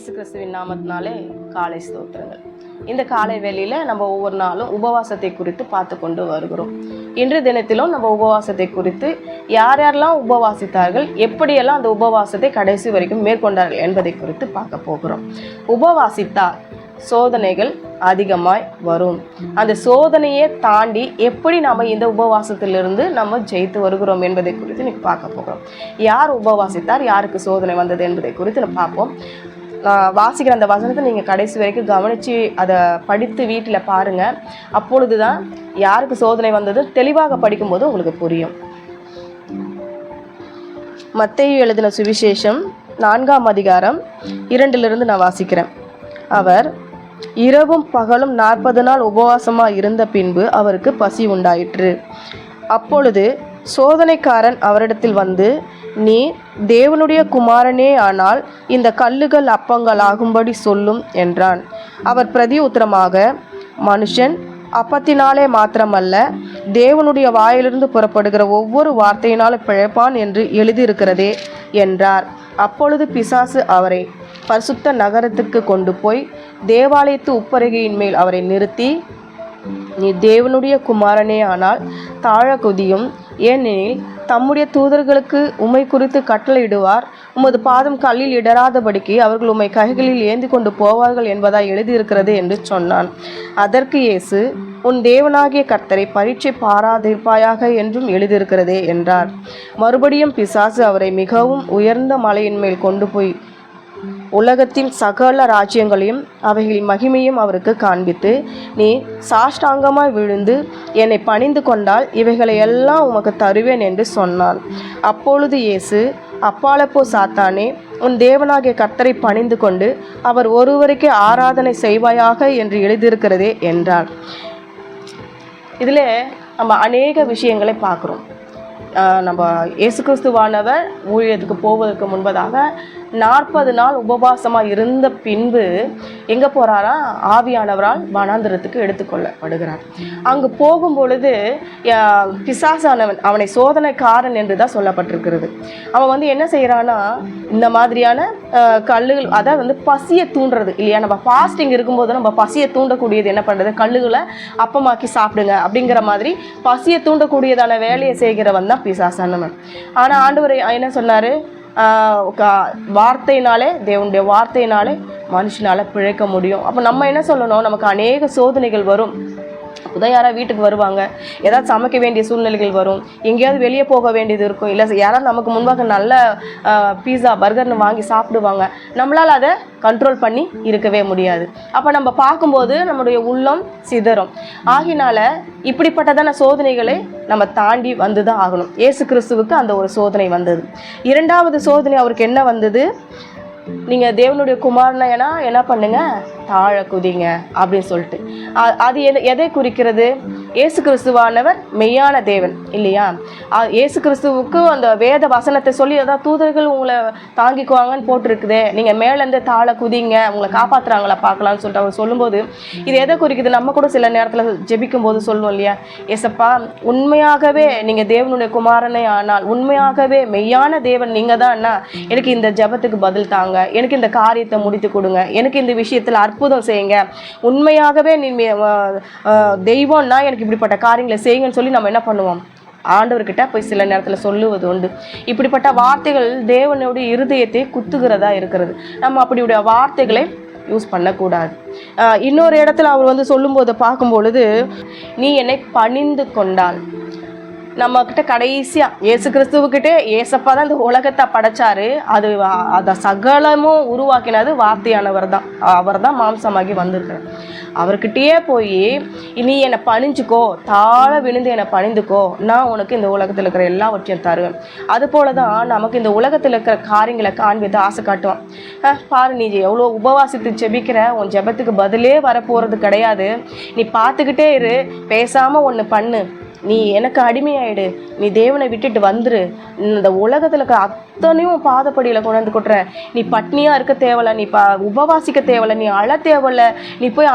இயேசு கிறிஸ்துவின் நாமத்தினாலே காலை ஸ்தோத்திரங்கள். இந்த காலை வேளையில் நம்ம ஒவ்வொரு நாளும் உபவாசத்தை குறித்து பார்த்து கொண்டு வருகிறோம். இன்று தினத்திலும் நம்ம உபவாசத்தை குறித்து யார் யாரெல்லாம் உபவாசித்தார்கள் எப்படியெல்லாம் அந்த உபவாசத்தை கடைசி வரைக்கும் மேற்கொண்டார்கள் என்பதை குறித்து பார்க்க போகிறோம். உபவாசித்தால் சோதனைகள் அதிகமாய் வரும். அந்த சோதனையை தாண்டி எப்படி நம்ம இந்த உபவாசத்திலிருந்து நம்ம ஜெயித்து வருகிறோம் என்பதை குறித்து இன்னைக்கு பார்க்க போகிறோம். யார் உபவாசித்தார் யாருக்கு சோதனை வந்தது என்பதை குறித்து நம்ம பார்ப்போம். வாசிக்கிற அந்த வசனத்தை நீங்கள் கடைசி வரைக்கும் கவனித்து அதை படித்து வீட்டில் பாருங்கள் அப்பொழுது தான் யாருக்கு சோதனை வந்தது? தெளிவாக படிக்கும்போது உங்களுக்கு புரியும். மத்தையும் எழுதின சுவிசேஷம் நான்காம் அதிகாரம் இரண்டிலிருந்து நான் வாசிக்கிறேன். அவர் இரவும் பகலும் நாற்பது நாள் உபவாசமாக இருந்த பின்பு அவருக்கு பசி உண்டாயிற்று. அப்பொழுது சோதனைக்காரன் அவரிடத்தில் வந்து நீ தேவனுடைய குமாரனே ஆனால் இந்த கல்லுகள் அப்பங்கள் ஆகும்படி சொல்லும் என்றான். அவர் பிரதி உத்தரமாக மனுஷன் அப்பத்தினாலே மாத்திரமல்ல தேவனுடைய வாயிலிருந்து புறப்படுகிற ஒவ்வொரு வார்த்தையினாலும் பிழைப்பான் என்று எழுதியிருக்கிறதே என்றார். அப்பொழுது பிசாசு அவரை பரிசுத்த நகரத்துக்கு கொண்டு போய் தேவாலயத்து உப்பருகையின் மேல் அவரை நிறுத்தி நீ தேவனுடைய குமாரனே ஆனால் தாழ குதியும் ஏனெனில் தம்முடைய தூதர்களுக்கு உமை குறித்து கட்டளையிடுவார். உமது பாதம் கல்லில் இடராதபடிக்கு அவர்கள் உம்மை கைகளில் ஏந்தி கொண்டு போவார்கள் என்பதாய் எழுதியிருக்கிறது என்று சொன்னான். அதற்கு இயேசு உன் தேவனாகிய கர்த்தரை பரீட்சை பாராதிருப்பாயாக என்றும் எழுதியிருக்கிறதே என்றார். மறுபடியும் பிசாசு அவரை மிகவும் உயர்ந்த மலையின் மேல் கொண்டு போய் உலகத்தின் சகல ராஜ்யங்களையும் அவைகளின் மகிமையும் அவருக்கு காண்பித்து நீ சாஷ்டாங்கமாய் விழுந்து என்னை பணிந்து கொண்டால் இவைகளை எல்லாம் உமக்கு தருவேன் என்று சொன்னான் அப்பொழுது இயேசு அப்பாலப்போ சாத்தானே உன் தேவனாகிய கர்த்தரை பணிந்து கொண்டு அவர் ஒருவருக்கே ஆராதனை செய்வாயாக என்று எழுதியிருக்கிறதே என்றார். இதில் நம்ம அநேக விஷயங்களை பார்க்குறோம். நம்ம இயேசு கிறிஸ்துவானவர் ஊழியத்துக்கு போவதற்கு முன்பதாக நாற்பது நாள் உபவாசமாக இருந்த பின்பு எங்கே போகிறாரா ஆவியானவரால் வனாந்திரத்துக்கு எடுத்துக்கொள்ளப்படுகிறார். அங்கு போகும் பொழுது பிசாசானவன் அவனை சோதனைக்காரன் என்று தான் சொல்லப்பட்டிருக்கிறது. அவன் வந்து என்ன செய்கிறான்னா இந்த மாதிரியான கல்லுகள் அதாவது வந்து பசியை தூண்டுறது இல்லையா? நம்ம ஃபாஸ்டிங் இருக்கும்போது நம்ம பசியை தூண்டக்கூடியது என்ன பண்ணுறது கல்லுகளை அப்பமாக்கி சாப்பிடுங்க அப்படிங்கிற மாதிரி பசியை தூண்டக்கூடியதான வேலையை செய்கிறவன் தான் பிசாசானவன். ஆனால் ஆண்டவர் என்ன சொன்னார்? வார்த்தையினாலே தேவனுடைய வார்த்தையினாலே மனுஷனால் பிழைக்க முடியும். அப்போ நம்ம என்ன சொல்லணும்? நமக்கு அநேக சோதனைகள் வரும். அப்போதான் யாராவது வீட்டுக்கு வருவாங்க. ஏதாவது சமைக்க வேண்டிய சூழ்நிலைகள் வரும். எங்கேயாவது வெளியே போக வேண்டியது இருக்கும். இல்லை யாராவது நமக்கு முன்பாக நல்ல பீஸா பர்கர்னு வாங்கி சாப்பிடுவாங்க. நம்மளால் அதை கண்ட்ரோல் பண்ணி இருக்கவே முடியாது. அப்போ நம்ம பார்க்கும்போது நம்முடைய உள்ளம் சிதறும். ஆகினால இப்படிப்பட்டதான சோதனைகளை நம்ம தாண்டி வந்து தான் ஆகணும். ஏசு கிறிஸ்துவுக்கு அந்த ஒரு சோதனை வந்தது. இரண்டாவது சோதனை அவருக்கு என்ன வந்தது? நீங்கள் தேவனுடைய குமாரனா என்ன பண்ணுங்கள் தாழ குதிங்க அப்படின்னு சொல்லிட்டு. அது எதை எதை குறிக்கிறது? இயேசு கிறிஸ்துவானவர் மெய்யான தேவன் இல்லையா? இயேசு கிறிஸ்துவுக்கு அந்த வேத வசனத்தை சொல்லி அதான் தூதர்கள் உங்களை தாங்கிக்குவாங்கன்னு போட்டிருக்குது. நீங்கள் மேலேருந்து தாளை குதிங்க உங்களை காப்பாற்றுறாங்களா பார்க்கலாம்னு சொல்லிட்டு அவங்க சொல்லும்போது இது எதை குறிக்குது? நம்ம கூட சில நேரத்தில் ஜெபிக்கும் போது சொல்லுவோம் இல்லையா? ஏசப்பா உண்மையாகவே நீங்கள் தேவனுடைய குமாரனை ஆனால் உண்மையாகவே மெய்யான தேவன் நீங்கள் தான் எனக்கு இந்த ஜெபத்துக்கு பதில் தாங்க. எனக்கு இந்த காரியத்தை முடித்து கொடுங்க. எனக்கு இந்த விஷயத்தில் அற்புதம் செய்யுங்க. உண்மையாகவே நீ தெய்வம்னா எனக்கு இப்படிப்பட்ட காரியங்களை செய்யுங்கன்னு சொல்லி நம்ம என்ன பண்ணுவோம்? ஆண்டவர்கிட்ட போய் சில நேரத்தில் சொல்லுவது உண்டு. இப்படிப்பட்ட வார்த்தைகள் தேவனுடைய இருதயத்தை குத்துகிறதா இருக்கிறது. நம்ம அப்படியுடைய வார்த்தைகளை யூஸ் பண்ணக்கூடாது. இன்னொரு இடத்துல அவர் வந்து சொல்லும்போது பார்க்கும் பொழுது நீ என்னை பணிந்து கொண்டால் நம்ம கிட்ட கடைசியா இயேசு கிறிஸ்துவுக்கிட்டே ஏசப்பா தான் இந்த உலகத்தை படைச்சாரு. அது அதை சகலமும் உருவாக்கினது வார்த்தையானவர் தான் அவர் தான் மாம்சமாகி வந்திருக்கிறார். அவர்கிட்டயே போய் நீ என்னை பணிஞ்சுக்கோ தாழ விழுந்து என்னை பணிந்துக்கோ. நான் உனக்கு இந்த உலகத்தில் இருக்கிற எல்லாவற்றையும் தருவேன். அது போல தான் நமக்கு இந்த உலகத்தில் இருக்கிற காரியங்களை காண்பித்து ஆசை காட்டுவான். பாரு நீ எவ்வளோ உபவாசித்து ஜெபிக்கிற? உன் ஜெபத்துக்கு பதிலே வரப்போகிறது கிடையாது. நீ பார்த்துக்கிட்டே இரு. பேசாமல் ஒன்று பண்ணு. நீ எனக்கு அடிமையாயிடு. நீ தேவனை விட்டுட்டு வந்துரு. இந்த உலகத்துல இருக்க அத்தனையும் பாதப்படியில கொண்டாந்து கொட்டுற. நீ பட்னியா இருக்க தேவையில்ல நீ ப உபவாசிக்க தேவையில்ல நீ அழ தேவையில்ல நீ போய்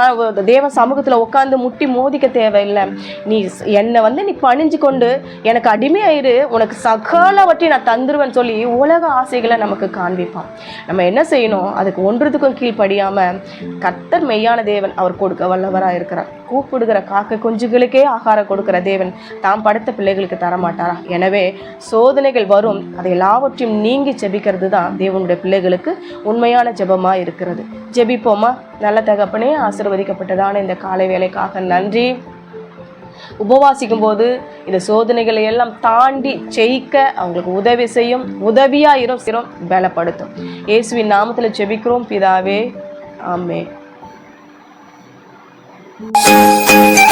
தேவ சமூகத்துல உட்காந்து முட்டி மோதிக்க தேவையில்லை. நீ என்னை வந்து நீ பணிஞ்சு கொண்டு எனக்கு அடிமையாயிரு. உனக்கு சகலவற்றை நான் தந்துருவேன்னு சொல்லி உலக ஆசைகளை நமக்கு காண்பிப்பான். நம்ம என்ன செய்யணும்? அதுக்கு ஒன்றுத்துக்கும் கீழ்ப்படியாம கத்தர் மெய்யான தேவன் அவர் கொடுக்க வல்லவராக இருக்கிறார். கூப்பிடுகிற காக்க குஞ்சுகளுக்கே ஆகாரம் கொடுக்கிற தேவன் தாம் படுத்த பிள்ளைகளுக்கு தரமாட்டாரா? எனவே சோதனைகள் வரும். அதை எல்லாவற்றையும் நீங்கி ஜெபிக்கிறது தான் தேவனுடைய பிள்ளைகளுக்கு உண்மையான ஜெபமாக இருக்கிறது. ஜெபிப்போமா? நல்ல தகப்பனே ஆசிர்வதிக்கப்பட்டதான இந்த காலை வேலைக்காக நன்றி. உபவாசிக்கும் போது இந்த சோதனைகளை எல்லாம் தாண்டி ஜெயிக்க அவங்களுக்கு உதவி செய்யும் உதவியாக இரும் சிரம் பலப்படுத்தும். இயேசுவின் நாமத்தில் ஜெபிக்கிறோம் பிதாவே. ஆமே Música